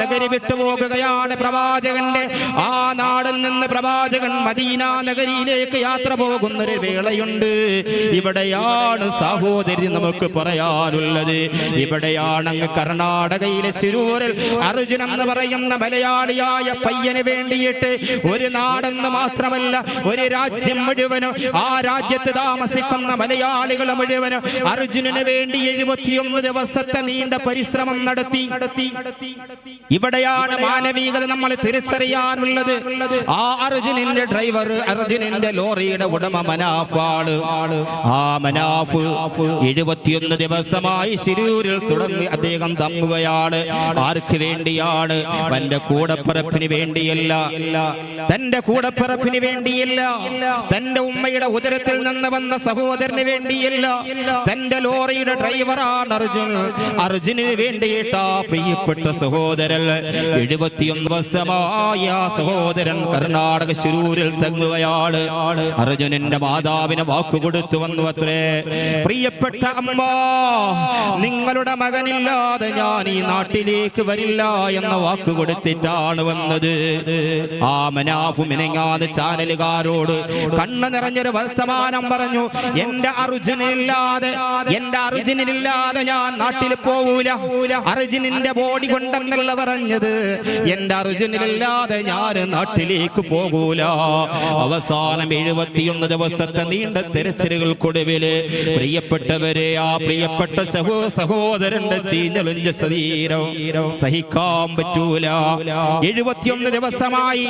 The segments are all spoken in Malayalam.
നഗരി വിട്ടുപോകുകയാണ് പ്രവാചകന്റെ. ആ നാടിൽ നിന്ന് പ്രവാചകൻ മദീന നഗരിയിലേക്ക് യാത്ര പോകുന്നൊരു വേളയുണ്ട്. ഇവിടെയാണ് സഹോദരി നമുക്ക് പറയാനുള്ളത്. ഇവിടെയാണ് അങ്ങ് കർണാടകയിലെ ശിരൂരിൽ അർജുൻ എന്ന് പറയുന്ന മലയാളിയായ പയ്യന് വേണ്ടിയിട്ട് ഒരു നാടെന്ന് മാത്രമല്ല ഒരു രാജ്യം മുഴുവനും ആ രാജ്യത്ത് താമസിക്കുന്ന മലയാളികൾ മുഴുവനും അർജുനന് വേണ്ടി എഴുപത്തിയൊന്ന് ദിവസത്തെ നീണ്ട പരിശ്രമം നടത്തി നടത്തി നടത്തി. ഇവിടെയാണ് മാനവികത നമ്മൾ തിരിച്ചറിയാനുള്ളത്. ആ അർജുനിന്റെ ഡ്രൈവർ അർജുനിന്റെ ലോറിയുടെ ഉടമ മനാഫാണ്. ആ മനാഫ് എഴുപത്തിയൊന്ന് ദിവസമായി ശിരൂരിൽ തുടങ്ങി അദ്ദേഹം തമ്മുകയാണ് ആർക്ക് വേണ്ടിയാണ്? തന്റെ കൂടപ്പിറപ്പിന് വേണ്ടിയല്ല. തന്റെ കൂടപ്പിറപ്പിന് വേണ്ടിയല്ല. തന്റെ ഉമ്മയുടെ ഉദരത്തിൽ നിന്ന് വന്ന സഹോദരന് വേണ്ടിയല്ല. തന്റെ ലോറിയുടെ ഡ്രൈവറാണ് അർജുൻ. അർജുനിന് വേണ്ടിയിട്ടാ പ്രിയപ്പെട്ട സഹോദരൻ. എഴുപത്തിയൊന്ന് വർഷമായ സഹോദരൻ കർണാടക ശിരൂരിൽ തങ്ങുകയാണ്. അർജുനന്റെ മാതാവിന് വാക്കുകൊടുത്തു വന്നു അത്രേ പ്രിയപ്പെട്ട അമ്മ നിങ്ങളുടെ മകനില്ലാതെ ഞാൻ ഈ നാട്ടിലേക്ക് വരില്ല എന്ന വാക്ക് കൊടുത്തിട്ടാണ് വന്നത്. ആ മനാഫു മിനങ്ങാതെ ചാനലുകാരോട് കണ്ണു നിറഞ്ഞൊരു വർത്തമാനം പറഞ്ഞു. എന്റെ അർജുനില്ലാതെ എന്റെ അർജുനില്ലാതെ ഞാൻ നാട്ടിൽ പോവൂല. അർജുനിന്റെ ബോഡി കൊണ്ടെന്നല്ല പറഞ്ഞത്. എന്റെ അർജുനില്ലാതെ ഞാൻ നാട്ടിലേക്ക് പോകൂല. അവസാനം എഴുപത്തിയൊന്ന് ദിവസത്തെ നീണ്ട തിരച്ചിലുകൾക്കൊടുവിൽ പ്രിയപ്പെട്ടവരെ ആ പ്രിയപ്പെട്ട സഹോ സഹോദരന്റെ ചീഞ്ഞൊളിഞ്ഞ ശരീരം സഹിക്കാൻ പറ്റൂല. എഴുപത്തിയൊന്ന് ദിവസമായി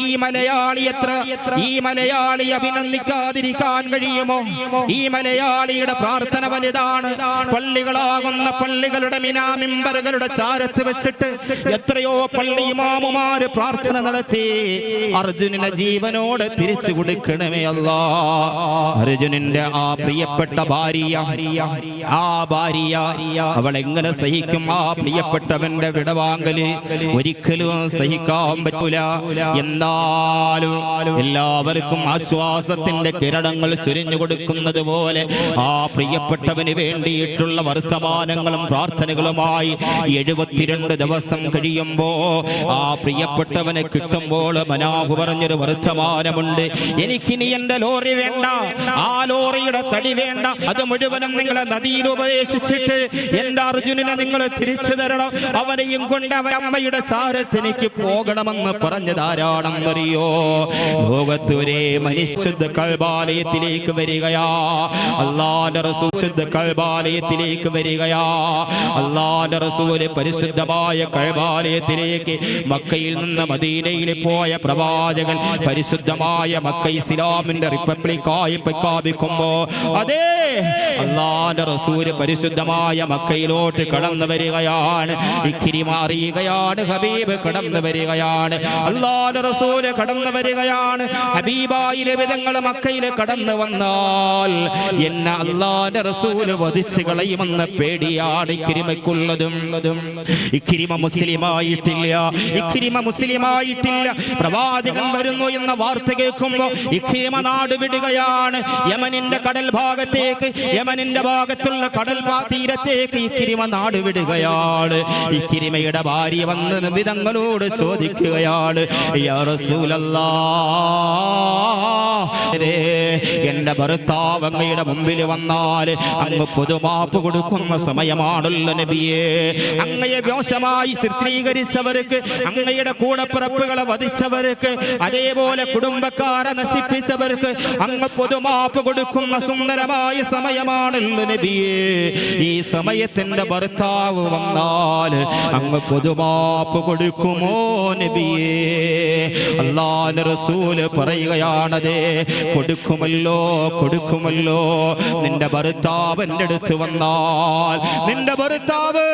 ഈ മലയാളി എത്ര? ഈ മലയാളി അഭിനന്ദിക്കാതിരിക്കാൻ കഴിയുമോ? ഈ മലയാളിയുടെ പ്രാർത്ഥന വലുതാണ്. പള്ളികളാകുന്ന പള്ളികളുടെ മിനാമിമ്പറുകളുടെ ചാരത്ത് വെച്ചിട്ട് എത്രയോ പള്ളി ഇമാമുമാര് പ്രാർത്ഥന നടത്തി. അർജുനനെ ജീവനോട് തിരിച്ചു കൊടുക്കണമേ അല്ല. അർജുനന്റെ ആ പ്രിയപ്പെട്ട ഭാര്യ. ആ ഭാര്യ. അവൾ എങ്ങനെ സഹിക്കും? ആ പ്രിയപ്പെട്ടവന്റെ വിടവാങ്കൽ ഒരിക്കലും സഹിക്കാൻ പറ്റൂല. എന്നാലും എല്ലാവർക്കും ആശ്വാസത്തിന്റെ കിരണങ്ങൾ ചുരിഞ്ഞു കൊടുക്കുന്നത് പോലെ ആ പ്രിയപ്പെട്ടവന് വേണ്ടിയിട്ടുള്ള വർത്തമാനങ്ങളും പ്രാർത്ഥനകളുമായി എഴുപത്തിരണ്ട് ദിവസം കഴിയുമ്പോ ആ പ്രിയപ്പെട്ടവനെ കിട്ടുമ്പോൾ മനാഹു പറഞ്ഞൊരു വർത്തമാനമുണ്ട് എനിക്കിനി എന്റെ ലോറി വേണ്ട ആ ലോറിയുടെ തടി വേണ്ട അത് മുഴുവനും നിങ്ങളെ നദിയിൽ ഉപദേശിച്ചിട്ട് എന്റെ അർജുനനെ നിങ്ങൾ തിരിച്ചു തരണം. അവനെയും കൊണ്ട് അവൻ അമ്മയുടെ ചാരത്തിലേക്ക് പോകണമെന്ന് പറഞ്ഞതാരാണെന്നറിയോ ലോകത്ത് ഒരേ മനുഷ്യശുദ്ധ കൽബാലയത്തിലേക്ക് വരികയാ. അള്ളാന്റെ റസൂശുദ്ധ കൽബാലയത്തിലേക്ക് വരികയാ. അള്ളാന്റെ റസൂൽ പരിശുദ്ധമായ കൽബാലയത്തിലേക്ക് മക്കയിൽ നിന്ന് മദീനയിൽ പോയ പ്രവാചകൻ പരിശുദ്ധമായ മക്ക ഇസ്ലാമിന്റെ റിപ്പബ്ലിക്കായി പ്രഖ്യാപിക്കുമ്പോ അതേ അള്ളാന്റെ റസൂൽ പരിശുദ്ധമായ മക്കയിലോട്ട് കടന്നു വരികയാണ്. ഇക്കിരി മാറിയുകയാണ് ഹബീബ് കടന്നു വരികയാണ്. അള്ളാന്റെ റസൂൽ കടന്നു വരികയാണ്. ഹബീബായിലെ വിധങ്ങൾ മക്കയിൽ കടന്നു വന്നാൽ എന്നെ അള്ളാന്റെ റസൂൽ വധിച്ചു കളയുമെന്ന പേടിയാണ് ഇക്കിരിമയ്ക്കുള്ളതും ഇക്കിരിമ മുസ്ലിമായിട്ടില്ല. ഇക്രിമ മുസ്ലിമായിട്ടില്ല. പ്രവാചകൻ വരുന്നു എന്ന വാർത്ത കേൾക്കുമ്പോ ഇക്രിമ നാട് വിടുകയാണ്. യമനിന്റെ കടൽ ഭാഗത്തേക്ക് യമനിന്റെ ഭാഗത്തുള്ള കടൽ തീരത്തേക്ക് ഇക്രിമ നാട് വിടുകയാണ്. ഇക്രിമയുടെ ഭാര്യ വന്ന് വിധങ്ങളോട് ചോദിക്കുകയാണ് എന്റെ ഭർത്താവ് അങ്ങയുടെ മുമ്പിൽ വന്നാൽ അങ്ങ് പൊതുമാപ്പ് കൊടുക്കുന്ന സമയമാണല്ലോ നബിയെ. അങ്ങയെ മോശമായി ചിത്രീകരിച്ചവർക്ക് അങ്ങയുടെ കൂടപ്പിറപ്പുകളെ വധിച്ചവർക്ക് അതേപോലെ കുടുംബക്കാരെ നശിപ്പിച്ചവർക്ക് അങ്ങ് പൊതുമാപ്പ് കൊടുക്കുന്ന സുന്ദരമായ സമയമാണല്ലോ നബിയേ. ഈ സമയത്തിന്റെ ഭർത്താവ് വന്നാൽ അങ്ങ് പൊതുമാപ്പ് കൊടുക്കുമോ നബിയേ? അള്ളാന്റെ റസൂൽ പറയുകയാണതേ കൊടുക്കുമല്ലോ കൊടുക്കുമല്ലോ. നിന്റെ ഭർത്താവ് എന്റെ അടുത്ത് വന്നാൽ നിന്റെ ഭർത്താവ്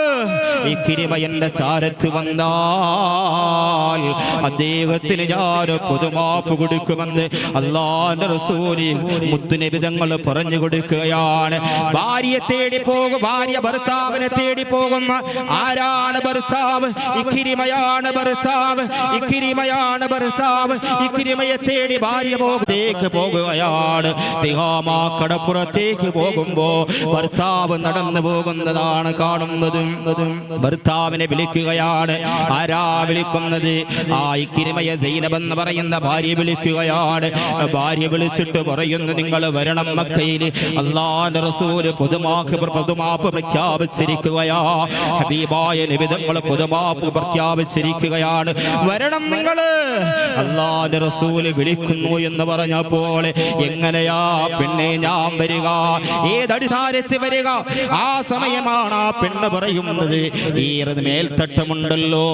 ഈ കിരിമ എന്റെ ചാരത്ത് വന്നാൽ അദ്ദേഹത്തിന് ഞാൻ പൊതുമാപ്പ് കൊടുക്കുമെന്ന് അള്ളാന്റെ റസൂലി മുത്തുനിബിതങ്ങൾ പറഞ്ഞു കൊടുക്കുകയാണ്. ഭാര്യയെ തേടി പോകും ഭാര്യ ഭർത്താവിനെ തേടി പോകുന്ന ആരാണ് ഭർത്താവ്? ഇക്കിരിമയാണ് ഭർത്താവ് ഇക്കിരിമയാണ് ഭർത്താവ് ഇക്കിരിമയെ തേടി ഭാര്യ പോകുന്നേക്ക് പോകുകയാണ്. തിഹാമാ കടപ്പുറത്തേക്ക് പോകുമ്പോ ഭർത്താവ് നടന്നു പോകുന്നതാണ് കാണുന്നതും. ഭർത്താവിനെ വിളിക്കുകയാണ് വിളിക്കുകയാണ്. ആരാ വിളിക്കുന്നത്? ആ ഇക്കിരിമയ സൈനബ് എന്ന് പറയുന്ന ഭാര്യ വിളിക്കുകയാണ്. ഭാര്യ വിളിച്ചിട്ട് പറയുന്നു നിങ്ങൾ വരണം മക്കയിൽ അള്ളാന്റെ റസൂൽ പുതുമാക്ക് പുതുമാപ്പ് പ്രഖ്യാപിച്ചിരിക്കുകയാ. ഹബീബായ നിബിധങ്ങൾ പുതുമാപ്പ് പ്രഖ്യാപിച്ചിരിക്കുകയാണ്. വരണം നിങ്ങൾ അള്ളാന്റെ റസൂൽ വിളിക്കുന്നു എന്ന് പറഞ്ഞപ്പോൾ എങ്ങനെയാ? പിന്നെ ഞാൻ വരിക. ഏതടിസാരത്തിൽ വരിക? ആ സമയമാണ് ആ പെണ്ണ് പറയുന്നത്. ഈ മേൽത്തട്ടമുണ്ടല്ലോ.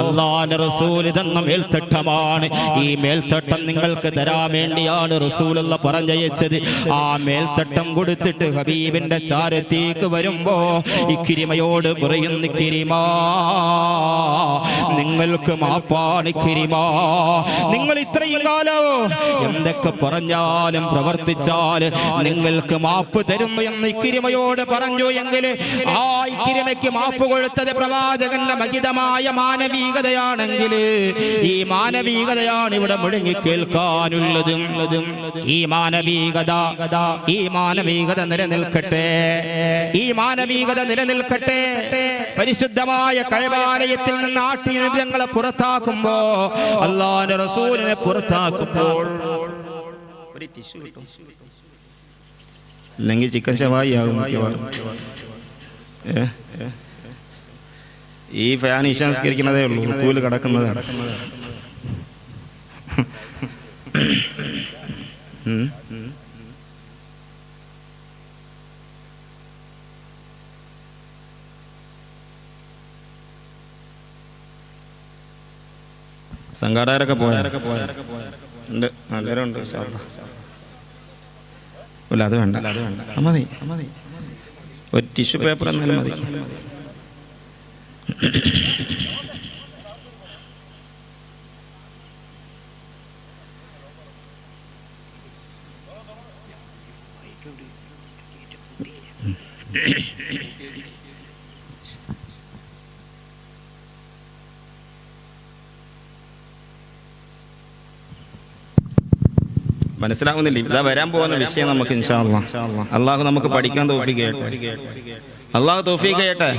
അള്ളാന്റെ റസൂൽ ഇതെന്ന മേൽത്തട്ടമാണ്. ഈ മേൽത്തട്ടം നിങ്ങൾക്ക് തരാൻ വേണ്ടിയാണ് റസൂലുള്ള പറഞ്ഞയച്ചത്. ആ മേൽത്തട്ടം കൊടുത്തിട്ട് ഹബീബിന്റെ ചാരത്തേക്ക് വരുമ്പോ ഇക്കിരിമയോട് പറയുന്ന കിരിമാ നിങ്ങൾക്ക് മാപ്പാണ് കിരിമാ. നിങ്ങൾ ഇത്രയും കാലോ എന്തൊക്കെ പറഞ്ഞാലും പ്രവർത്തിച്ചാൽ നിങ്ങൾക്ക് മാപ്പ് തരുന്നു എന്ന് ഇക്കിരിമയോട് പറഞ്ഞു. എങ്കിൽ ആ ഇക്കിരിമയ്ക്ക് മാപ്പ് കൊടുത്തത് പ്രവാചകന്റെ മഹിതമായ മാനവികതയാണെങ്കിൽ ഈ മാനവികതയാണ് ഇവിടെ മുഴങ്ങി കേൾക്കാനുള്ളതും. ഈ മാനവികത ഈ മാനവികത നിലനിൽക്കട്ടെ. ഈ മാനവികത നിലനിൽക്കട്ടെ. പരിശുദ്ധമായ കൈവാലയത്തിൽ നിന്ന് ആട്ടിനിതങ്ങളെ പുറത്താക്കുമ്പോ അള്ളാന്റെ റസൂലിനെ പുറത്താക്കുമ്പോൾ ഒരു ടിഷ്യൂ അല്ലെങ്കിൽ ചിക്കൻ ശവായി ആകും ഏഹ്? ഈ ഫാൻ ഇശാംസ്കരിക്കുന്നതേ ഉള്ളൂ ഉപ്പൂൽ കിടക്കുന്നതാണ് ഉം. സംഘാടകരൊക്കെ പോയാരൊക്കെ എല്ലാവരും ഉണ്ട് ഇൻഷാ അല്ലാ. അത് വേണ്ട. അത് വേണ്ട. മതി. ഒരു ടിഷ്യൂ പേപ്പർ എന്നാലും മതി. മനസ്സിലാവുന്നില്ല. ഇതാ വരാൻ പോകുന്ന വിഷയം നമുക്ക് ഇൻഷാ അള്ളാഹ് അള്ളാഹു നമുക്ക് പഠിക്കാൻ ചെയ്യട്ടെ അള്ളാഹു തോഫീക്ക് ചെയ്യട്ടെ.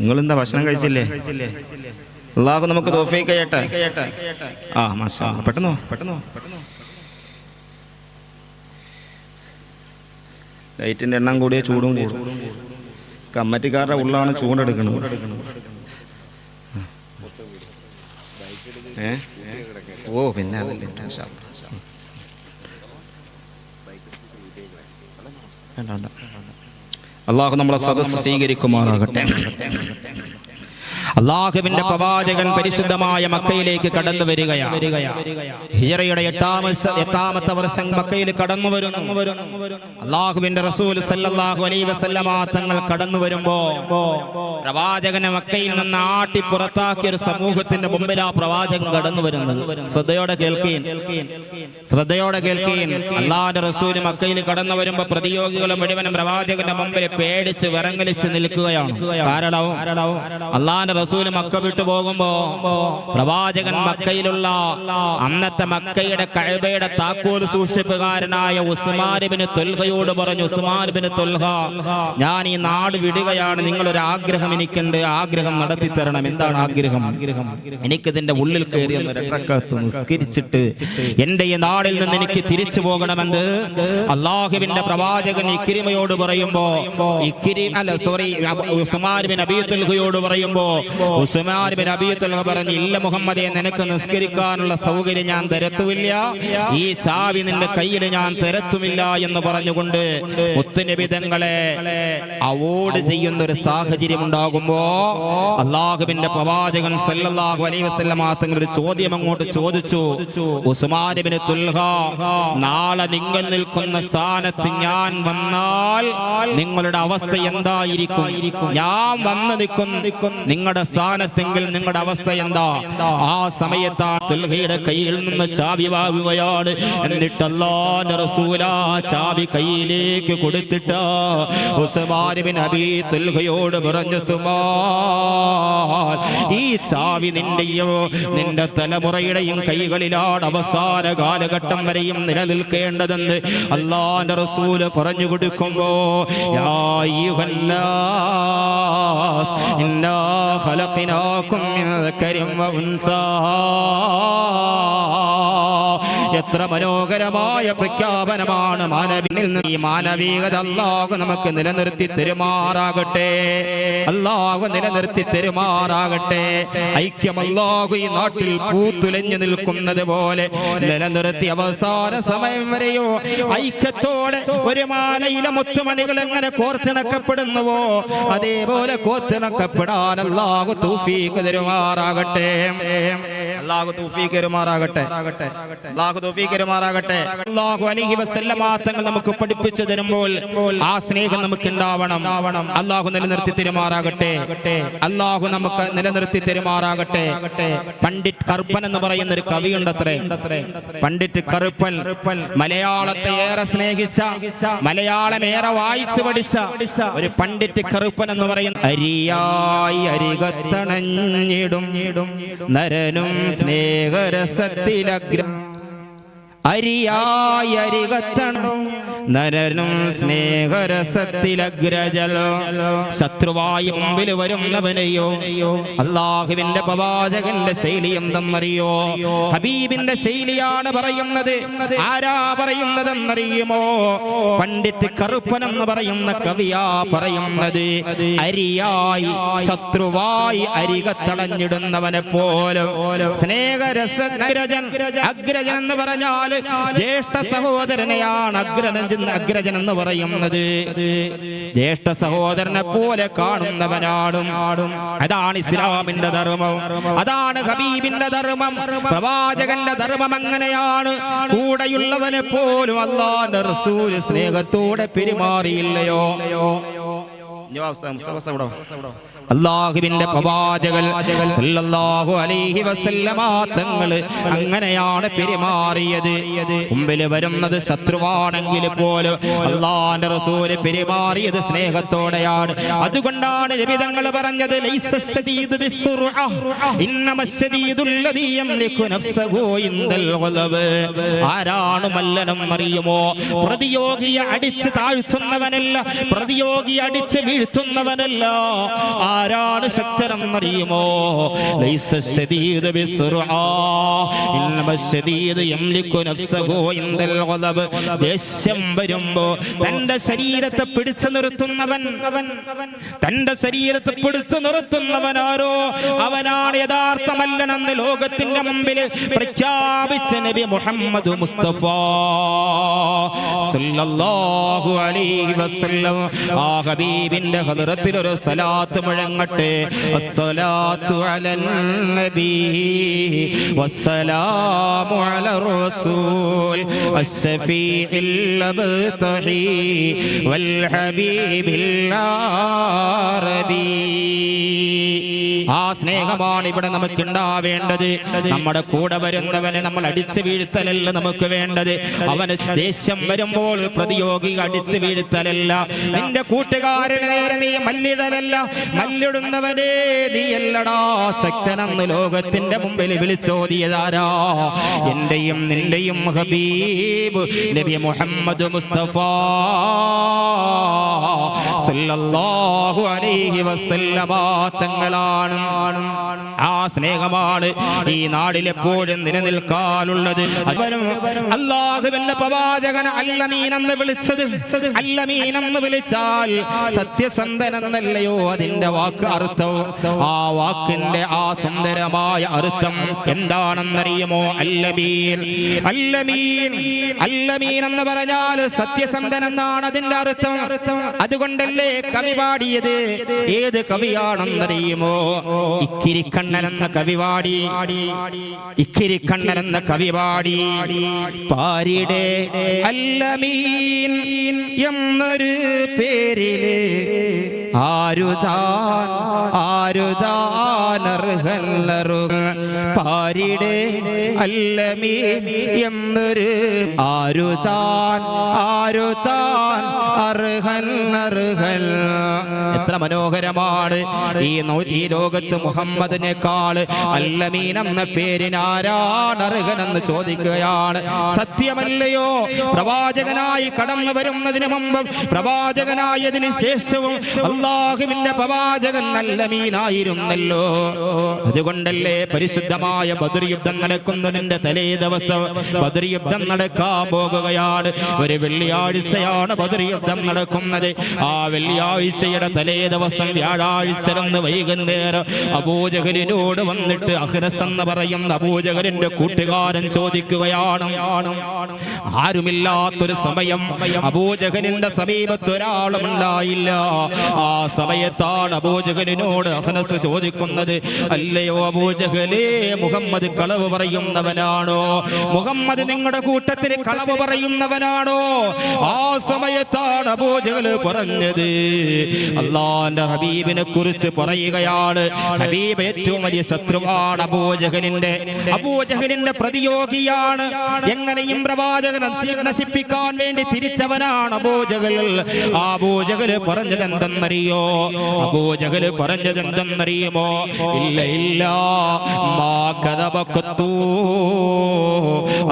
നിങ്ങളെന്താ ഭക്ഷണം കഴിച്ചില്ലേ? അള്ളാഹു നമുക്ക് തോഫീക്ക് ചെയ്യട്ടെ. ആ മാഷാ പെട്ടെന്നോ? പെട്ടെന്നോ? ലൈറ്റിന്റെ എണ്ണം കൂടിയ ചൂടും കൂടും. കമ്മറ്റിക്കാരുടെ ഉള്ളാണ് ചൂടെടുക്കുന്നത് ഏ? ഓ പിന്നെ അതല്ലേ. വേണ്ട, വേണ്ട. അള്ളാഹു നമ്മളെ സദസ്സ് സ്വീകരിക്കുമാറാകട്ടെ. അള്ളാഹുവിന്റെ പ്രവാചകൻ പരിശുദ്ധമായ മക്കയിലേക്ക് കടന്നു വരികയാണ് ഹിജറയുടെ എട്ടാമത്തെ എട്ടാമത്തെ വർഷം മക്കയിൽ കടന്നു വരുന്നു അള്ളാഹുവിന്റെ റസൂൽ സല്ലല്ലാഹു അലൈഹി വസല്ലമ തങ്ങൾ കടന്നു വരുമ്പോ പ്രവാചകനെ മക്കയിൽ നിന്ന് ആട്ടി പുറത്താക്കിയ ഒരു സമൂഹത്തിന്റെ മുമ്പിൽ ആ പ്രവാചകൻ കടന്നു വരുന്നത് ശ്രദ്ധയോടെ കേൾക്കുകയും ശ്രദ്ധയോടെ കേൾക്കുകയും അള്ളാഹിന്റെ റസൂൽ മക്കയിൽ കടന്നു വരുമ്പോ പ്രതിയോഗികൾ മുഴുവനും പ്രവാചകന്റെ മുമ്പിൽ പേടിച്ച് വിറങ്ങലിച്ച് നിൽക്കുകയാണ്. കാരണം അള്ളാഹിന്റെ റസൂൽ മക്ക വിട്ടു പോകുമ്പോ പ്രവാചകൻ മക്കയിലുള്ള അന്നത്തെ മക്കയുടെ കഴബയുടെ താക്കോൽ സൂക്ഷിപ്പുകാരനായ ഉസ്മാനിബിന് തൊൽഹയോട് പറഞ്ഞു ഉസ്മാനിബിന് തൊൽഹ ഞാൻ ഈ നാട് വിടുകയാണ്. നിങ്ങളൊരു ആഗ്രഹം എനിക്കുണ്ട്. ആഗ്രഹം നടത്തി തരണം. എന്താണ് ആഗ്രഹം? എനിക്കിതിന്റെ ഉള്ളിൽ കയറി ഒന്ന് നിസ്കരിച്ചിട്ട് എന്റെ ഈ നാടിൽ നിന്ന് എനിക്ക് തിരിച്ചു പോകണമെന്ന് അള്ളാഹുവിന്റെ പ്രവാചകൻ ഇക്കിരിമയോട് പറയുമ്പോ ഇക്കിരി അല്ല സോറി ഉസ്മാൻ ബിൻ അബീത്തുൽഹയോട് പറയുമ്പോ ഉസ്മാൻ ബിൻ പറഞ്ഞു ഇല്ല മുഹമ്മദെ നിനക്ക് നിസ്കരിക്കാനുള്ള സൗകര്യം ഞാൻ തരത്തുമില്ല. ഈ ചാവി നിന്റെ കയ്യിൽ ഞാൻ തരത്തുമില്ല എന്ന് പറഞ്ഞുകൊണ്ട് മുത്തുനിബിതങ്ങളെ അവോർഡ് ചെയ്യുന്ന ഒരു സാഹചര്യം ഉണ്ടാകുമ്പോ അള്ളാഹുബിന്റെ പ്രവാചകൻ സല്ലല്ലാഹു അലൈഹി ഒരു ചോദ്യം അങ്ങോട്ട് ചോദിച്ചു. ഉസ്മാനിബിന് തുൽഹ നാളെ നിങ്ങൾ നിൽക്കുന്ന സ്ഥാനത്ത് ഞാൻ വന്നാൽ നിങ്ങളുടെ അവസ്ഥ എന്തായിരിക്കും? ഞാൻ വന്ന് നിൽക്കുന്ന നിങ്ങളുടെ സ്ഥാനത്തെങ്കിൽ നിങ്ങളുടെ അവസ്ഥ എന്താ? ആ സമയത്താണ് തുൽഹയുടെ കയ്യിൽ നിന്ന് ചാവി വാങ്ങുകയാണ്. എന്നിട്ട് അല്ലാന്റെ റസൂല ചാവി കയ്യിലേക്ക് കൊടുത്തിട്ട് ഉസ്മാനിബിൻ തുൽഹയോട് പറഞ്ഞു ഈ ചാവി നിന്റെയോ നിന്റെ തലമുറയുടെയും കൈകളിലാണ് അവസാന കാലഘട്ടം വരെയും നിലനിൽക്കേണ്ടതെന്ന് അള്ളാന്റെ റസൂൽ പറഞ്ഞു കൊടുക്കുമ്പോ خلقناكم من ذكر وأنثى. എത്ര മനോഹരമായ പ്രഖ്യാപനമാണ് മാനവിൽ നിന്ന് ഈ മാനവികത അല്ലാഹു നമുക്ക് നിലനിർത്തി തെരുമാറാകട്ടെ. അല്ലാഹു നിലനിർത്തി തെരുമാറാകട്ടെ. ഐക്യം അല്ലാഹു ഈ നാട്ടിൽ പൂത്തുലഞ്ഞു നിൽക്കുന്നത് പോലെ നിലനിർത്തി അവസാന സമയം വരെയോ ഐക്യത്തോടെ ഒരു മാലയിലെ മുത്തുമണികൾ എങ്ങനെ കോർത്തിണക്കപ്പെടുന്നുവോ അതേപോലെ കോർത്തിണക്കപ്പെടാൻ അല്ലാഹു തൗഫീഖ് തരുമാറാകട്ടെ. അല്ലാഹു തൗഫീഖ് തരുമാറാകട്ടെ. അല്ലാഹു തൗഫീഖ് തരുമാറാകട്ടെ. അല്ലാഹു അലൈഹി വസല്ലമ തങ്ങൾ നമുക്ക് പഠിപ്പിച്ചു തരുമ്പോൾ ആ സ്നേഹം നമുക്ക് ഉണ്ടാവണം. അല്ലാഹു നിലനിർത്തി തരുമാറാകട്ടെ. അല്ലാഹു നമുക്ക് നിലനിർത്തി തരുമാറാകട്ടെ. പണ്ഡിറ്റ് കറുപ്പൻ എന്ന് പറയുന്ന ഒരു കവിയുണ്ടത്രേ. പണ്ഡിറ്റ് കറുപ്പൻ മലയാളത്തെ ഏറെ സ്നേഹിച്ച മലയാളം ഏറെ വായിച്ചു പഠിച്ച ഒരു പണ്ഡിറ്റ് കറുപ്പൻ എന്ന് പറയുന്ന അരിയായി അരികത്തണഞ്ഞിടും നരനും സ്നേഹരസത്തിലഗ്രം. അരിയായി അരികത്തണം നരനും സ്നേഹരസത്തിലഗ്രജലോ. ശത്രുവായി മുമ്പിൽ വരുന്നവനെയോ? അള്ളാഹുവിന്റെ പ്രവാചകന്റെ ശൈലി എന്തെന്നറിയോ? ഹബീബിന്റെ ശൈലിയാണ് പറയുന്നത്. ആരാ പറയുന്നതെന്നറിയുമോ? പണ്ഡിറ്റ് കറുപ്പൻ എന്ന് പറയുന്ന കവിയാ പറയുന്നത്. അരിയായി ശത്രുവായി അരികത്തളഞ്ഞിടുന്നവനെ പോലെ. സ്നേഹരസ അഗ്രജൻ അഗ്രജൻ എന്ന് പറഞ്ഞാൽ ജ്യേഷ്ഠ സഹോദരനെയാണ് അഗ്രജൻ അഗ്രജൻ എന്ന് പറയുന്നത്. ജ്യേഷ്ഠ സഹോദരനെ പോലെ കാണുന്നവനാടും. അതാണ് ഇസ്ലാമിന്റെ ധർമ്മം. അതാണ് ഹബീബിന്റെ ധർമ്മം. പ്രവാചകന്റെ ധർമ്മം അങ്ങനെയാണ്. കൂടെയുള്ളവനെ പോലും അള്ളാന്റെ റസൂൽ സ്നേഹത്തോടെ പെരുമാറിയില്ലയോ? അള്ളാഹുവിന്റെ പ്രവാചകൻ സല്ലല്ലാഹു അലൈഹി വസല്ലമ തങ്ങൾ അങ്ങനെയാണ് പെരുമാറിയത്. മുമ്പിൽ വരുന്നത് ശത്രുവാണെങ്കിൽ പോലും അള്ളാന്റെ റസൂൽ പെരുമാറിയത് സ്നേഹത്തോടെയാണ്. അതുകൊണ്ടാണ് പറഞ്ഞത് നഫ്സഹു ഇൻദൽ ഗളബ്. ആരാണ് മല്ലനം അറിയുമോ? പ്രതിയോഗിയെ അടിച്ച് താഴ്ത്തുന്നവനല്ല പ്രതിയോഗിയെ അടിച്ച് വീഴ്ത്തുന്നവനല്ല ആരാണ് ശക്തനെന്നറിയുമോ. ദേഷ്യം വരുമ്പോ തന്റെ ശരീരത്തെ പിടിച്ചു നിർത്തുന്നവൻ. തന്റെ ശരീരത്തെ പിടിച്ചു നിർത്തുന്നവനാരോ അവനാണ് യഥാർത്ഥമല്ലനെന്ന് ലോകത്തിന്റെ മുമ്പിൽ പ്രഖ്യാപിച്ച നബി മുഹമ്മദ് മുസ്തഫ. സല്ലല്ലാഹു അലൈഹി വസല്ലം. ആ ഹബീബിന്റെ ഹദറത്തിൽ ഒരു സലാത്ത് മുഴങ്ങട്ടെ. അസ്സലാത്തു അലൻ നബി വസ്സലാമു അല റസൂൽ അസ്സഫീഇൽ അബ്തഹി വൽ ഹബീബിൽ ആറബി ആ സ്നേഹമാണ് ഇവിടെ നമുക്ക് ഉണ്ടാവേണ്ടത് നമ്മുടെ കൂടെ വരുന്നവനെ നമ്മൾ അടിച്ചു വീഴ്ത്തലല്ല നമുക്ക് വേണ്ടത്. അവന് ദേഷ്യം വരുമ്പോൾ പ്രതിയോഗി അടിച്ചു വീഴ്ത്തലല്ല. നിന്റെ കൂട്ടുകാരനെ നീ മല്ലിടലല്ല മല്ലിടുന്നവനെ നീയല്ലടാ ശക്തനെന്ന് ലോകത്തിന്റെ മുമ്പിൽ വിളിച്ചോതിയതാരാ? എന്റെയും നിന്റെയും ഹബീബ് നബി മുഹമ്മദ് മുസ്തഫ സല്ലല്ലാഹു അലൈഹി വസല്ലമ തങ്ങളാണ് കാണും ആ സ്നേഹമാണ് ഈ നാടിൽ എപ്പോഴും നിലനിൽക്കാനുള്ളത്. അള്ളാഹുവിന്റെ പ്രവാചകൻ അല്ലമീൻ എന്ന് വിളിച്ചത് അല്ലമീൻ എന്ന് വിളിച്ചാൽ സത്യസന്ധൻ അതിന്റെ വാക്ക് അർത്ഥം. ആ വാക്കിന്റെ ആ സുന്ദരമായ അർത്ഥം എന്താണെന്നറിയുമോ? അല്ലമീൻ അല്ലമീൻ അല്ലമീൻ എന്ന് പറഞ്ഞാൽ സത്യസന്ധൻ എന്നാണ് അതിന്റെ അർത്ഥം. അതുകൊണ്ടല്ലേ കവി പാടിയത്? ഏത് കവിയാണെന്നറിയുമോ? ഇക്കിരിക്കണ്ണൻ എന്ന കവിവാടി. പാടി കണ്ണരന്ന കവിവാടി. പാരിടെ അല്ലമീൻ എന്നൊരു പേരിൽ ആരുതാൻ ആരുതാനർഹല്ലറു പാരിടെ അല്ലമീൻ എന്നൊരു ആരുതാൻ ആരുതാൻ അർഹൽ എത്ര മനോഹരമാണ്. ഈ ഈ ലോകത്ത് മുഹമ്മദിനേക്കാൾ അല്ലമീൻ എന്ന പേരിനാരാണ് ചോദിക്കുകയാണ്. സത്യമല്ലയോ? പ്രവാചകനായി കടന്നു വരുന്നതിന് മുമ്പ് പ്രവാചകനായതിനു ശേഷവും അള്ളാഹുവിന്റെ പ്രവാചകൻ അല്ലമീനായിരുന്നല്ലോ അതുകൊണ്ടല്ലേ പരിശുദ്ധമായ ബദർ യുദ്ധം നടക്കുന്നതിന്റെ തലേ ദിവസം ബദർ യുദ്ധം നടക്കാൻ പോകുകയാണ്. ഒരു വെള്ളിയാഴ്ചയാണ് ബദർ യുദ്ധം നടക്കുന്നത്. ആ വെള്ളിയാഴ്ചയുടെ തലേ ദിവസം വ്യാഴാഴ്ച നിന്ന് വൈകുന്നേരം അബൂജഹലിനോട് വന്നിട്ട് അഹ്നസ് എന്ന് പറയുന്ന അബൂജഹലിന്റെ കൂട്ടുകാരൻ ചോദിക്കുകയാണ്. ആരുമില്ലാത്തൊരു സമയം അബൂജഹലിന്റെ സമീപത്ത് ഒരാളും ഉണ്ടായില്ല ആ സമയത്താണ് അബൂജഹലിനോട് അഹ്നസ് ചോദിക്കുന്നത് അല്ലയോ അബൂജഹലേ മുഹമ്മദ് കളവ് പറയുന്നവനാണോ? മുഹമ്മദ് നിങ്ങളുടെ കൂട്ടത്തിൽ കളവ് പറയുന്നവനാണോ? ആ സമയത്താണ് അപൂജകൾ പറഞ്ഞത് അള്ളാന്റെ ഹബീബിനെ കുറിച്ച് പറയുകയാണ്. ഹബീബ് ഏറ്റവും വലിയ ശത്രുവാണ് അബൂജഹലിന്റെ. അബൂജഹലിന്റെ പ്രതിയോഗിയാണ്. എങ്ങനെയും പ്രവാചകൻ നശിപ്പിക്കാൻ വേണ്ടി തിരിച്ചവനാണ് അബൂജഹൽ. ആ അബൂജഹൽ പറഞ്ഞത് എന്തെന്നറിയോ? അബൂജഹൽ പറഞ്ഞത് എന്തെന്നറിയുമോ? ഇല്ല ഇല്ല.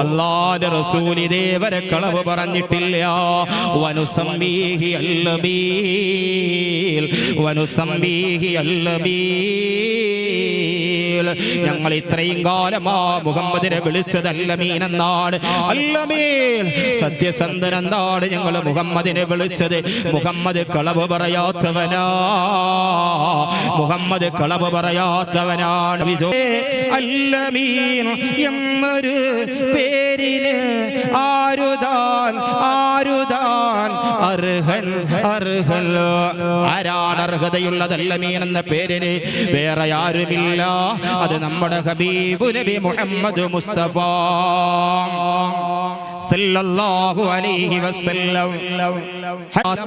അള്ളാന്റെ റസൂലി ദേവരെ കളവ് പറഞ്ഞിട്ടില്ല. വനുസംബീഹി അല്ലബീൽ വനുസംബീഹി അല്ലബീൽ ഞങ്ങൾ ഇത്രയും കാലമാ മുഹമ്മദിനെ വിളിച്ചത് അല്ലമീൻ എന്നാണ് അല്ലമീൽ സത്യസന്ധൻ എന്നാണ് ഞങ്ങൾ മുഹമ്മദിനെ വിളിച്ചത്? മുഹമ്മദ് കളവ് പറയാത്തവനാ. മുഹമ്മദ് കളവ് പറയാത്തവനാണ്. അല്ലമീൻ എന്നൊരു പേരിന് ആരുതാൻ ആരുതാൻ അർഹൻ അർഹൻ. ആരാണ് അർഹതയുള്ളതല്ല മീൻ എന്ന പേരിന് വേറെ ആരുമില്ല. അത് നമ്മുടെ ഹബീബു നബി മുഹമ്മദ് മുസ്തഫ.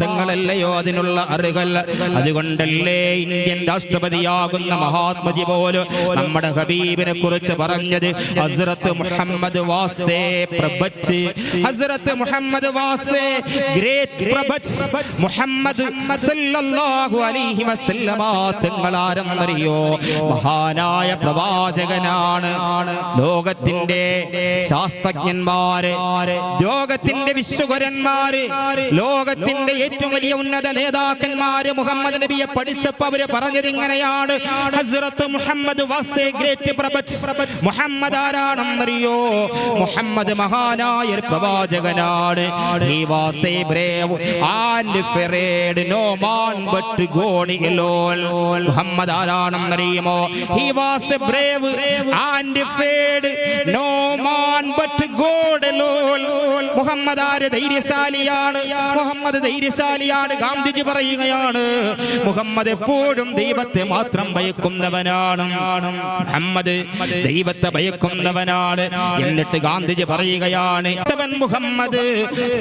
തങ്ങളല്ലയോ അതിനുള്ള അറുകൽ അതുകൊണ്ടല്ലേ ഇന്ത്യൻ രാഷ്ട്രപതിയാകുന്ന മഹാത്മജി പോലും നമ്മുടെ ഹബീബിനെ കുറിച്ച് പറഞ്ഞത് ഹസ്രത്ത് Muhammad was a prophet. Hazrat Muhammad was a great prophet. Muhammad സല്ലല്ലാഹു അലൈഹി വസല്ലമ തങ്ങൾ ആരെന്നറിയോ? മഹാനായ പ്രവാചകനാണ്. ലോകത്തിന്റെ ശാസ്ത്രജ്ഞന്മാര് ലോകത്തിന്റെ വിശ്വകുരന്മാര് ലോകത്തിന്റെ ഏറ്റവും വലിയ ഉന്നത നേതാക്കന്മാര് മുഹമ്മദ് നബിയെ പഠിച്ചപ്പോ അവർ പറഞ്ഞത് ഇങ്ങനെയാണ്. Hazrat Muhammad was a great Muhammad ആരാണെന്നറിയോ? Muhammad മഹാനായ പ്രവാചകനാണ്. He was a brave and afraid no man but God alone. Muhammad ആരാണെന്നറിയുമോ? He was a brave and afraid no man but God alone. Muhammad ആര് ധൈര്യശാലിയാണ്. മുഹമ്മദ് ധൈര്യശാലിയാണ് ഗാന്ധിജി പറയുകയാണ്. മുഹമ്മദ് എപ്പോഴും ദൈവത്തെ മാത്രം ഭയക്കുന്നവനാണ്. മുഹമ്മദ് ദൈവത്തെ ഭയക്കുന്നവനാണ്. എന്നിട്ട് ഗാന്ധിജി പറയുകയാണ് മുഹമ്മദ്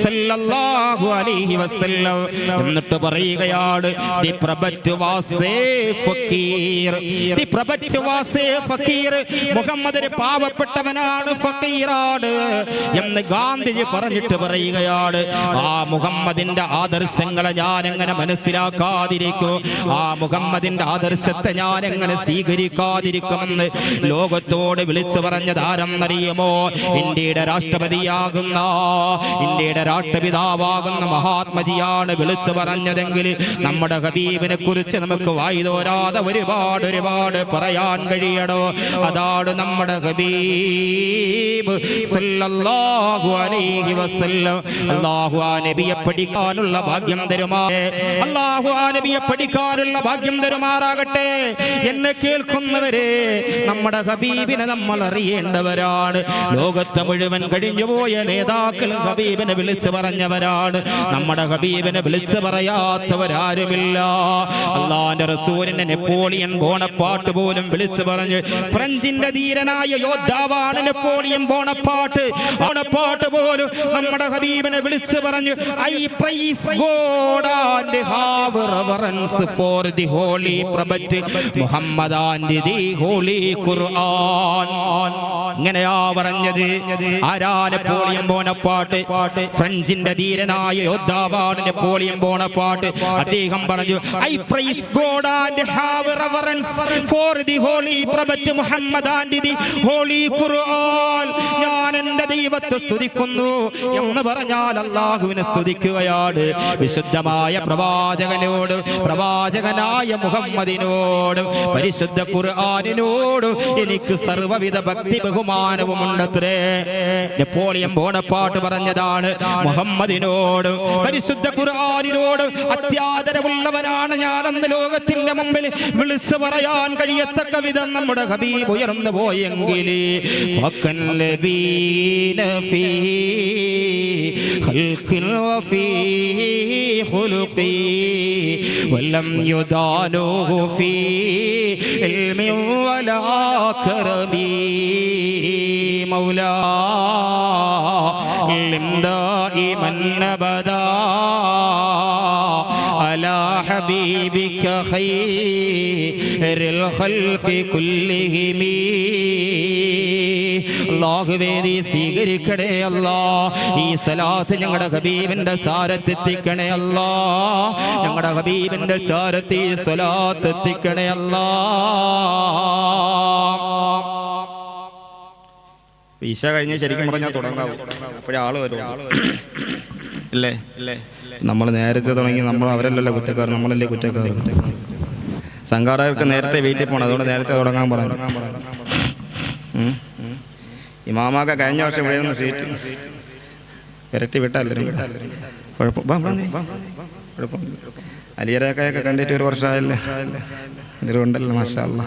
സല്ലല്ലാഹു അലൈഹി വസല്ലം. എന്നിട്ട് പറയുകയാണ് the prophet was a fakir. The prophet was a fakir. Muhammad ഒരു പാവപ്പെട്ടവനാണ് ഫക്കീറാണ്. എന്ന് ഗാന്ധിജി പറഞ്ഞിട്ട് പറയുകയാണ് ആ മുഹമ്മദിന്റെ ആദർശങ്ങളെ ഞാൻ എങ്ങനെ മനസ്സിലാക്കാതിരിക്കും? ആ മുഹമ്മദിന്റെ ആദർശത്തെ ഞാൻ എങ്ങനെ സ്വീകരിക്കാതിരിക്കുമെന്ന് ലോകത്തോട് വിളിച്ചു പറഞ്ഞത് ആരെന്നറിയുമോ? ഇന്ത്യയുടെ രാഷ്ട്രപതിയാകുന്ന ഇന്ത്യയുടെ രാഷ്ട്രപിതാവാകുന്ന മഹാത്മജിയാണ് വിളിച്ചു പറഞ്ഞതെങ്കിൽ നമ്മുടെ ഹബീബിനെ കുറിച്ച് നമുക്ക് വായുതോരാതെ ഒരുപാട് ഒരുപാട് പറയാൻ കഴിയണോ? അതാണ് നമ്മുടെ ഹബീബ് സല്ലല്ലാഹു അലൈഹി വസല്ലം. അല്ലാഹു ആ നബിയെ പഠിക്കാനുള്ള ഭാഗ്യം തരുമാറേ. അല്ലാഹു ആ നബിയെ പഠിക്കാനുള്ള ഭാഗ്യം തരുമാറാകട്ടെ. എന്നെ കേൾക്കുന്നവരെ നമ്മുടെ ഹബീബിനെ നമ്മൾ അറിയേണ്ടവരാണ്. ലോകത്തെ മുഴുവൻ കഴിഞ്ഞുപോയ നേതാക്കൾ ഹബീബിനെ വിളിച്ചു പറഞ്ഞവരാണ്. നമ്മുടെ ഹബീബിനെ വിളിച്ചു പറയാത്തവരാരുമില്ല. അള്ളാന്റെ റസൂലിനെ നെപ്പോളിയൻ ബോണപ്പാട്ട് പോലും വിളിച്ചു പറഞ്ഞ് ഫ്രഞ്ചിന്റെ ധീരനായ യോദ്ധാവാണ് നെപ്പോളിയൻ ബോണപ്പാട്ട്. ബോണപ്പാട്ട് പോലും നമ്മുടെ ഹബീബിനെ വിളിച്ചു പറഞ്ഞു I praise God and have reverence for the holy prophet Muhammad and the holy Quran. ഇങ്ങനെയാ പറഞ്ഞത്. ആരാ നെപ്പോളിയൻ ബോണപ്പാട്ട്? ഫ്രഞ്ചിന്റെ ധീരനായ യോദ്ധാവാണ് നെപ്പോളിയൻ ബോണപ്പാട്ട്. അദ്ദേഹം പറഞ്ഞു I praise God and have reverence for the holy prophet Muhammad and the holy Quran ഞാൻ എന്റെ ദൈവത്തെ സ്തുതിക്കുന്നു എന്ന് പറഞ്ഞാൽ അള്ളാഹുവിനെ സ്തുതിക്കുകയാണ്. വിശുദ്ധമായ പ്രവാചകനോട് പ്രവാചകനായ മുഹമ്മദിനോട് പരിശുദ്ധ ഖുർആനിനോട് എനിക്ക് സർവവിധ ഭക്തി ബഹുമാനവും ഉണ്ടത്രേ നെപ്പോളിയൻ ബോണപ്പാട്ട് പറഞ്ഞതാണ് മുഹമ്മദിനോട് പരിശുദ്ധ ഖുർആനിനോട് അത്യാദരവുള്ളവനാണ് ഞാൻ അന്ന് ലോകത്തിന്റെ മുമ്പിൽ വിളിച്ചു പറയാൻ കഴിയത്തക്ക വിധം നമ്മുടെ ഹബീബ് ഉയർന്നു പോയെങ്കിൽ ولم يدانوه في علم ولا كرم. مولا علم دائما أبدا. على حبيبك خير الخلق كلهم. അള്ളാഹുവേദി സ്വീകരിക്കണേ അല്ലാ. ഈ സലാത്ത് ഞങ്ങളുടെ ഹബീബിന്റെ ചാരത്തെത്തിക്കണേ അല്ലാ. ഞങ്ങളുടെ ഹബീബിന്റെ ചാരത്തി ഈ സലാത്ത് എത്തിക്കണേ അല്ലാ. ഈശ കഴിഞ്ഞ് ശരിക്കും പറഞ്ഞാൽ തുടങ്ങാവും. അപ്പോഴേ ആൾ വരും ഇല്ലേ? ഇല്ലേ നമ്മൾ നേരത്തെ തുടങ്ങി നമ്മൾ അവരല്ലല്ലോ കുറ്റക്കാർ നമ്മളല്ലേ കുറ്റക്കാർ സംഘാടകർക്ക് നേരത്തെ വീട്ടിൽ പോകണം അതുകൊണ്ട് നേരത്തെ തുടങ്ങാൻ പറഞ്ഞു. ഇമാമാക്ക കഴിഞ്ഞ വർഷം ഇവിടെ നിന്ന് സീറ്റ്. ഇരട്ടി വിട്ടല്ലേ കുഴപ്പം. അലിയരക്കായൊക്കെ കണ്ടിട്ട് ഒരു വർഷമായല്ലേ. ഇതിലുണ്ടല്ലോ മാഷാ അല്ലാ.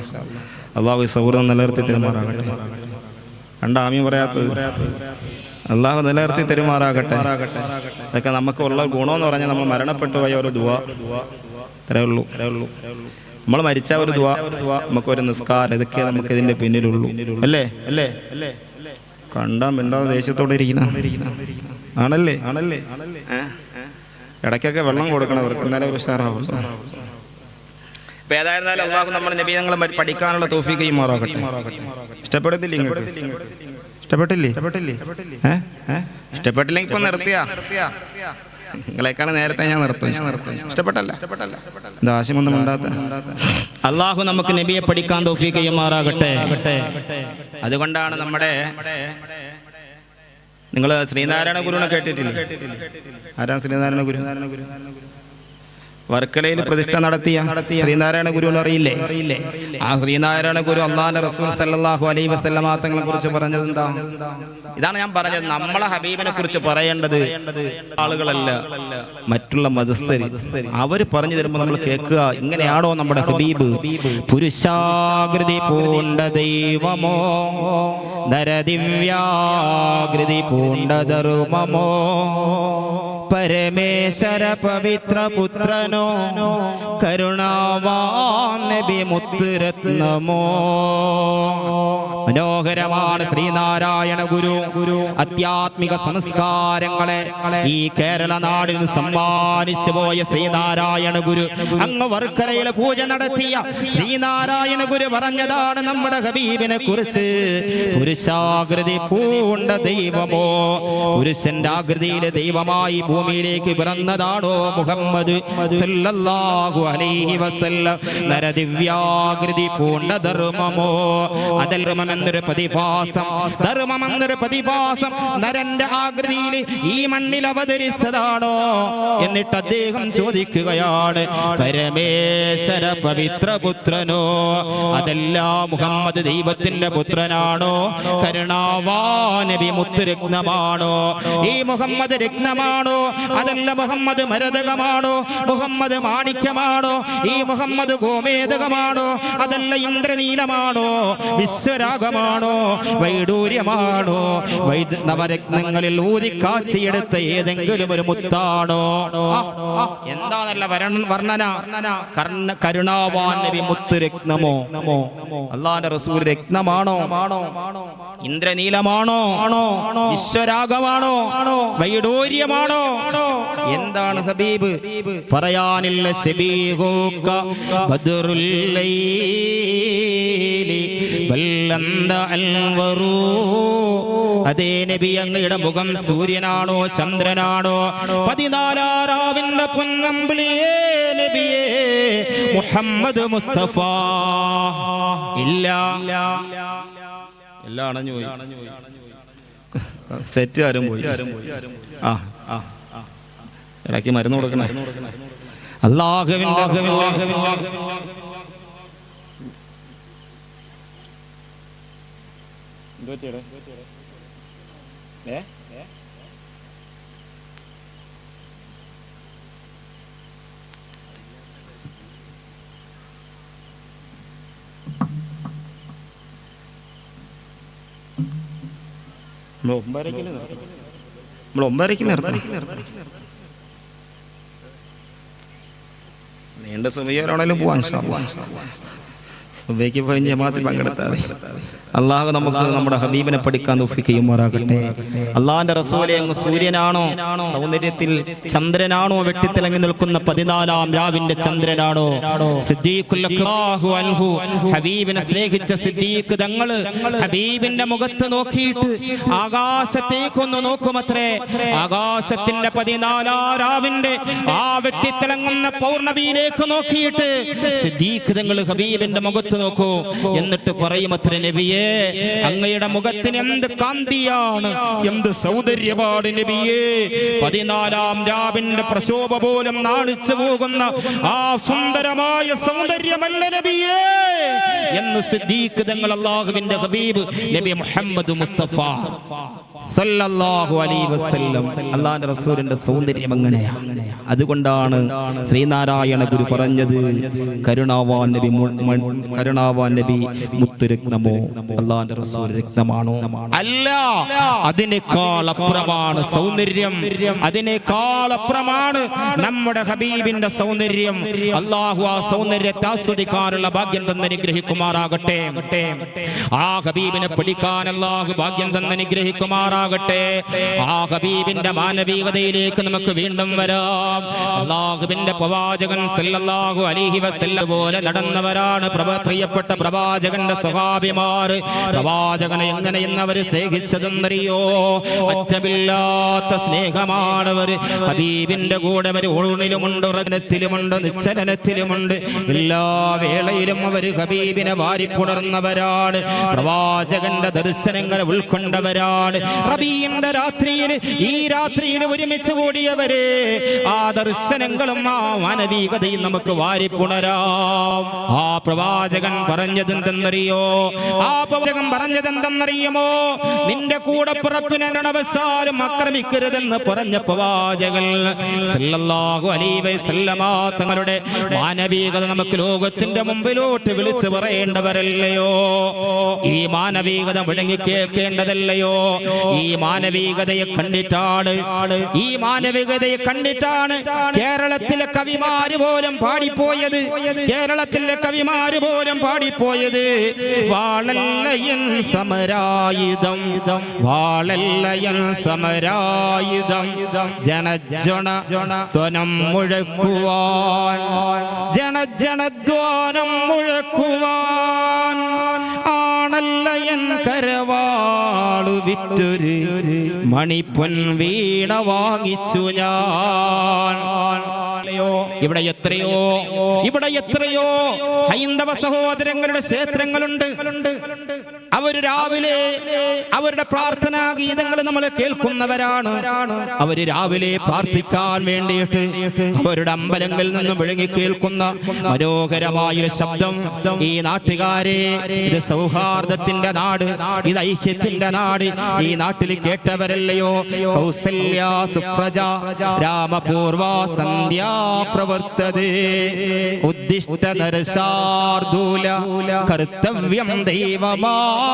അള്ളാഹു സൗഹൃദം നിലനിർത്തി തിരുമാറാകട്ടെ. കണ്ട ആമി പറയാത്തത്? അള്ളാഹു നിലനിർത്തി തിരുമാറാകട്ടെ. അതൊക്കെ നമുക്ക് ഉള്ള ഗുണമെന്ന് പറഞ്ഞാൽ നമ്മൾ മരണപ്പെട്ടു പോയ ഒരു ദുവ ഇത്രേ ഉള്ളൂ. നമ്മൾ മരിച്ച ഒരു ദുവ നമുക്ക് ഒരു നിസ്കാരം. ഇതൊക്കെ നമുക്ക് ഇതിന്റെ പിന്നിലുള്ളൂ. അല്ലേ? അല്ലേ? അല്ലേ? കണ്ടാ മിണ്ടാതെ ദേഷ്യത്തോടെ ഇരിക്കുന്ന. ആണല്ലേ? ആണല്ലേ? ഇടയ്ക്കൊക്കെ വെള്ളം കൊടുക്കണം അവർക്ക് എന്നാലേ ഒരു ഉഷാറാവും. ഇപ്പൊ ഏതായിരുന്നാലും അള്ളാഹു നമ്മുടെ നബി ഞങ്ങൾ പഠിക്കാനുള്ള തോഫിക്ക് മാറാകട്ടെ ഇഷ്ടപ്പെടുന്നില്ല ഇങ്ങോട്ട് ഇഷ്ടപ്പെട്ടില്ലേ? ഇഷ്ടപ്പെട്ടില്ലേ? ഇഷ്ടപ്പെട്ടില്ലെങ്കിൽ ഇപ്പൊ നിർത്തിയാ. നിങ്ങളെക്കാണ് നേരത്തെ ഞാൻ നിർത്തും. ഇഷ്ടപ്പെട്ടല്ല? ആശയമൊന്നും ഉണ്ടാത്ത അള്ളാഹു നമുക്ക് നബിയെ പഠിക്കാൻ തോഫിക്ക് അതുകൊണ്ടാണ് നമ്മുടെ നിങ്ങൾ ശ്രീനാരായണ ഗുരുവിനെ കേട്ടിട്ടില്ല? ആരാണ് ശ്രീനാരായണ ഗുരു? വർക്കലയിൽ പ്രതിഷ്ഠ നടത്തിയ ശ്രീനാരായണ ഗുരുവിനെ അറിയില്ലേ? അറിയില്ലേ? ആ ശ്രീനാരായണ ഗുരു അള്ളാഹ് റസൂൽ സല്ലാഹു അലൈ വസല്ലമ തങ്ങളെ കുറിച്ച് പറഞ്ഞത് എന്താ? ഇതാണ് ഞാൻ പറഞ്ഞത്. നമ്മളെ ഹബീബിനെ കുറിച്ച് പറയേണ്ടത് ആളുകളല്ല മറ്റുള്ള മതസ്ഥര്. അവർ പറഞ്ഞു തരുമ്പോൾ നമ്മൾ കേൾക്കുക ഇങ്ങനെയാണോ നമ്മുടെ ഹബീബ്? പുരുഷാകൃതി പൂണ്ട ദൈവമോ? നരദിവ്യാകൃതി പൂണ്ട ധർമ്മമോ? പരമേശ്വര പവിത്ര പുത്രനോ കരുണാവാത്തിരത്നമോ മനോഹരമാണ് ശ്രീനാരായണ ഗുരു. ഗുരു ആധ്യാത്മിക സംസ്കാരങ്ങളെ ഈ കേരള നാടിന് സമ്മാനിച്ചു പോയ ശ്രീനാരായണ ഗുരു. അങ്ങ് വർക്കരയിലെ പൂജ നടത്തിയ ശ്രീനാരായണ ഗുരു പറഞ്ഞതാണ് നമ്മുടെ ഹബീബിനെ കുറിച്ച്. പുരുഷാകൃതി പൂണ്ട ദൈവമോ? പുരുഷന്റെ ആകൃതിയിലെ ദൈവമായി ഭൂമിയിലേക്ക് പിറന്നതാണോ മുഹമ്മദ് സല്ലല്ലാഹു അലൈഹി വസല്ലം? നരദിവ്യാകൃതി പൂണ്ട ധർമ്മമോ എന്നൊരു പ്രതിഭാസം ധർമ്മമെന്നൊരു പ്രതിഭാസം നരന്റെ ആകൃതിയിൽ ഈ മണ്ണിൽ അവതരിച്ചതാണോ എന്നിട്ട് അദ്ദേഹം ചോദിക്കുകയാണ് പരമേശ്വര പവിത്ര പുത്രനോ? അതല്ല മുഹമ്മദ് ദൈവത്തിന്റെ പുത്രനാണോ? കരുണാവാനബി മുത്തുരത്നമാണോ ഈ മുഹമ്മദ് രത്നമാണോ? അതല്ല മുഹമ്മദ് മരതകമാണോ? മുഹമ്മദ് മാണിക്യമാണോ? ഈ മുഹമ്മദ് ഗോമേതകമാണോ? അതല്ല ഇന്ദ്രനീലമാണോ? വിശ്വരാഗമാണോ? വൈഡൂര്യമാണോ? നവരത്നങ്ങളിൽ ഊതിക്കാച്ചിയെടുത്ത ഏതെങ്കിലും ഒരു മുത്താണോ? ആ, ആ, എന്താ നല്ല വരണ- വർണന? കർണ കരുണാവാൻ നബി മുത്ത് രത്നമോ? അള്ളാന്റെ റസൂൽ രത്നമാണോ? ഇന്ദ്രനീലമാണോ? ആണോ വിശ്വരാഗമാണോ? വൈഡൂര്യമാണോ? എന്താണ് ഹബീബ്? പറയാനില്ല ശബീഹൂക്ക ബദ്റുൽ ലൈലി വല്ലന്ത അൽവറൂ അതേ നബി അങ്ങയുടെ മുഖം സൂര്യനാണോ ചന്ദ്രനാണോ? പതിനാലാറാവിന്റെ പൊന്നമ്പിളിയേ നബിയേ മുഹമ്മദ് മുസ്തഫ. ഇല്ല. എല്ലാം അണഞ്ഞു പോയി സെറ്റ് ആരും പോയി. ആ ആ. ഇടയ്ക്ക് മരുന്ന് കൊടുക്കണേ. അള്ളാഹുവിന്റെ നമ്മൾ ഒമ്പരക്കില്ല നിർത്തി നമ്മൾ ഒമ്പതരയ്ക്ക് നിർത്തി നീണ്ട സുബയ്യാരാണേലും പോവാൻ സുബയ്ക്ക് പോയി ജമാത്തിൽ പങ്കെടുത്താതെ അള്ളാഹു നമുക്ക് നമ്മുടെ ഹബീബിനെ പഠിക്കാൻ ഒഫിക്കുമാറാകട്ടെ അള്ളാഹിന്റെ റസൂലെ അങ്ങ് സൂര്യനാണോ സൗന്ദര്യത്തിൽ ചന്ദ്രനാണോ വെട്ടിത്തിളങ്ങി നിൽക്കുന്ന പതിനാലാം രാവിന്റെ ചന്ദ്രനാണോ? അൻഹു ഹബീബിനെ സ്നേഹിച്ച സിദ്ദീഖ് തങ്ങൾ ഹബീബിന്റെ മുഖത്ത് നോക്കിയിട്ട് ആകാശത്തേക്കൊന്ന് നോക്കുമത്രേ. ആകാശത്തിന്റെ പതിനാലാം രാവിന്റെ ആ വെട്ടിത്തിളങ്ങുന്ന പൗർണമിയിലേക്ക് നോക്കിയിട്ട് സിദ്ദീഖ് തങ്ങൾ ഹബീബിന്റെ മുഖത്ത് നോക്കൂ. എന്നിട്ട് പറയുമത്ര നബിയേ അങ്ങയുടെ മുഖത്തിന് എന്ത് കാന്തിയാണ് എന്ത് സൗന്ദര്യപാട് നബിയേ. പതിനാലാം രാവിന്റെ പ്രശോഭ പോലും നാണിച്ചു പോകുന്ന ആ സുന്ദരമായ സൗന്ദര്യമല്ല നബിയേ എന്ന് സിദ്ദീഖ് തങ്ങൾ അള്ളാഹുവിന്റെ ഹബീബ് നബി മുഹമ്മദ് മുസ്തഫ. അള്ളാഹിന്റെ റസൂലിന്റെ സൗന്ദര്യം അങ്ങനെയാണ് അതുകൊണ്ടാണ് ശ്രീനാരായണ ഗുരു പറഞ്ഞത് കരുണാവാൻ നബി കരുണാവാൻ നബി മുത്തുരത്നമോ അള്ളാന്റെ റസൂൽ രത്നമാണോ? അല്ല അതിനേക്കാൾ അപ്പുറമാണ് സൗന്ദര്യം. അതിനേക്കാൾ അപ്പുറമാണ് നമ്മുടെ ഹബീബിന്റെ സൗന്ദര്യം. അള്ളാഹു ആ സൗന്ദര്യത്തെ ആസ്വദിക്കാനുള്ള ഭാഗ്യം തന്നെ അനുഗ്രഹിക്കുമാറാകട്ടെ. ആ ഹബീബിനെ പിടിക്കാൻ അള്ളാഹു ഭാഗ്യം തന്നെ അനുഗ്രഹിക്കുമാറാകട്ടെ ആ ഹബീബിന്റെ മാനവികതയിലേക്ക് നമുക്ക് വീണ്ടും വരാം. അള്ളാഹുബിന്റെ പ്രവാചകൻ സല്ലല്ലാഹു അലൈഹി വസല്ലം പോലെ നടന്നവരാണ് പ്രിയപ്പെട്ട പ്രവാചകന്റെ സ്വഭാവിമാർ പ്രവാചകനെ എങ്ങനെ ഇന്നവർ സ്നേഹിച്ചതെന്നറിയോ? അറ്റമില്ലാത്ത സ്നേഹമാണവർ. ഹബീബിന്റെ കൂടെ അവർ ഊണിലുമുണ്ട് ഉറങ്ങത്തിലുമുണ്ട് നിശ്ചലനത്തിലുമുണ്ട്. എല്ലാ വേളയിലും അവർ ഹബീബിനെ വാരിപ്പുണർന്നവരാണ്. പ്രവാചകന്റെ ദർശനങ്ങളെ ഉൾക്കൊണ്ടവരാണ്. റബീന്റെ രാത്രിയിൽ ഈ രാത്രിയിൽ ഒരുമിച്ച് കൂടിയവരെ ആ ദർശനങ്ങളും ആ മാനവികതയും നമുക്ക് വാരിപ്പുണരാം ആ പ്രവാചകൻ പറഞ്ഞതെന്തെന്നറിയോ? ആ പ്രവാചകൻ പറഞ്ഞതെന്തെന്നറിയുമോ? നിന്റെ കൂടെ പുറപ്പിനെ അവസാനം ആക്രമിക്കരുതെന്ന് പറഞ്ഞ പ്രവാചകൻ തങ്ങളുടെ മാനവികത നമുക്ക് ലോകത്തിന്റെ മുമ്പിലോട്ട് വിളിച്ചു പറയേണ്ടവരല്ലയോ? ഈ മാനവികത വിളങ്ങി കേൾക്കേണ്ടതല്ലയോ? ഈ മാനവികതയെ കണ്ടിട്ടാണ് ഈ മാനവികതയെ കണ്ടിട്ടാണ് കേരളത്തിലെ കവിമാര് പോലും പാടിപ്പോയത്. കേരളത്തിലെ കവിമാര് പോലും പാടിപ്പോയത്. വാളല്ലയൻ സമരായുധം വാളല്ലയൻ സമരായുധം ജനജണ ധ്വനം മുഴക്കുവാൻ ജനജനധ്വാനം മുഴക്കുവാൻ ആണല്ലയൻ കരവാളു വിറ്റൊരു മണിപ്പൊൻ വീണ വാങ്ങിച്ചു ഞാൻ. ഇവിടെ എത്രയോ ഇവിടെ എത്രയോ ഹൈന്ദവ സഹോദരങ്ങളുടെ ക്ഷേത്രങ്ങളുണ്ട്. അവർ രാവിലെ അവരുടെ പ്രാർത്ഥനാ ഗീതങ്ങൾ നമ്മൾ കേൾക്കുന്നവരാണ്. അവർ രാവിലെ പ്രാർത്ഥിക്കാൻ വേണ്ടിയിട്ട് അവരുടെ അമ്പലങ്ങളിൽ നിന്നും വിഴുങ്ങി കേൾക്കുന്ന മനോഹരമായ ശബ്ദം. ഈ നാട്ടുകാരെ ഇത് സൗഹാർദ്ദത്തിന്റെ നാട് ഇത് ഐക്യത്തിന്റെ നാട്. ഈ നാട്ടിൽ കേട്ടവരല്ലയോ? കൗസല്യ സുപ്രജ രാമപൂർവ സന്ധ്യാ പ്രവർത്തതേ ഉദ്ദിഷ്ട കർത്തവ്യം ദൈവമാം.